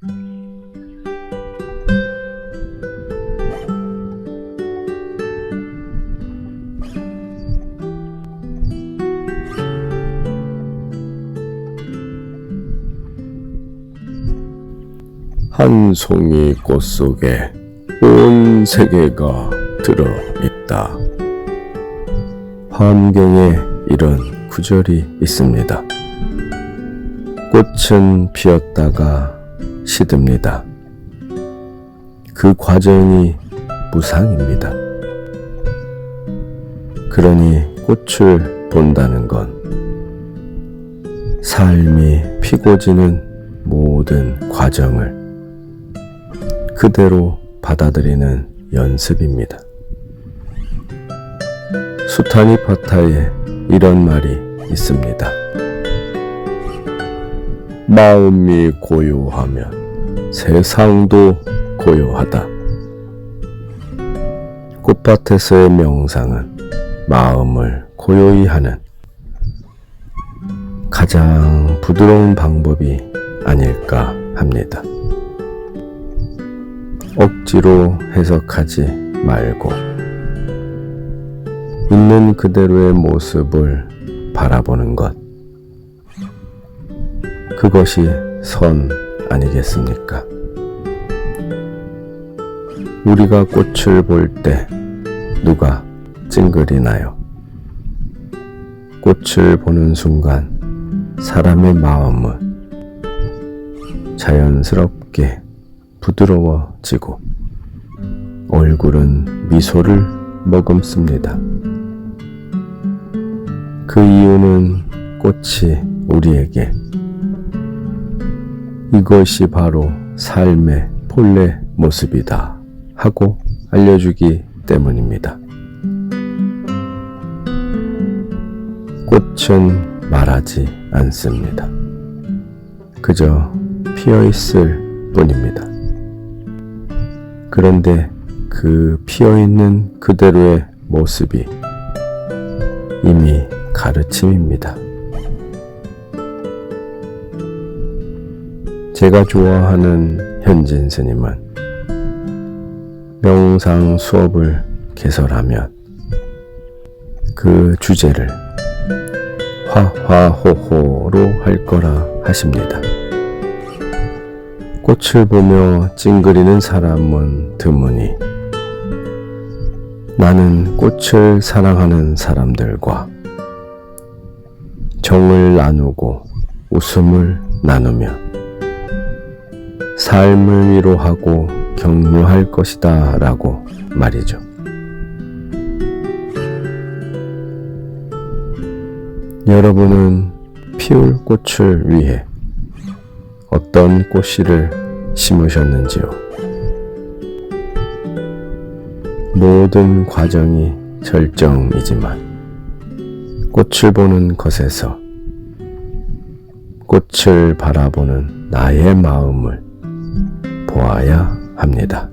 한 송이 꽃 속에 온 세계가 들어 있다. 환경에 이런 구절이 있습니다. 꽃은 피었다가 시듭니다. 그 과정이 무상입니다. 그러니 꽃을 본다는 건 삶이 피고 지는 모든 과정을 그대로 받아들이는 연습입니다. 수타니 파타에 이런 말이 있습니다. 마음이 고요하면 세상도 고요하다. 꽃밭에서의 명상은 마음을 고요히 하는 가장 부드러운 방법이 아닐까 합니다. 억지로 해석하지 말고 있는 그대로의 모습을 바라보는 것. 그것이 선 아니겠습니까? 우리가 꽃을 볼 때 누가 찡그리나요? 꽃을 보는 순간 사람의 마음은 자연스럽게 부드러워지고 얼굴은 미소를 머금습니다. 그 이유는 꽃이 우리에게 이것이 바로 삶의 본래 모습이다 하고 알려주기 때문입니다. 꽃은 말하지 않습니다. 그저 피어 있을 뿐입니다. 그런데 그 피어 있는 그대로의 모습이 이미 가르침입니다. 제가 좋아하는 현진 스님은 명상 수업을 개설하면 그 주제를 화화호호로 할 거라 하십니다. 꽃을 보며 찡그리는 사람은 드무니 나는 꽃을 사랑하는 사람들과 정을 나누고 웃음을 나누며 삶을 위로하고 격려할 것이다 라고 말이죠. 여러분은 피울 꽃을 위해 어떤 꽃씨를 심으셨는지요? 모든 과정이 절정이지만 꽃을 보는 것에서 꽃을 바라보는 나의 마음을 보아야 합니다.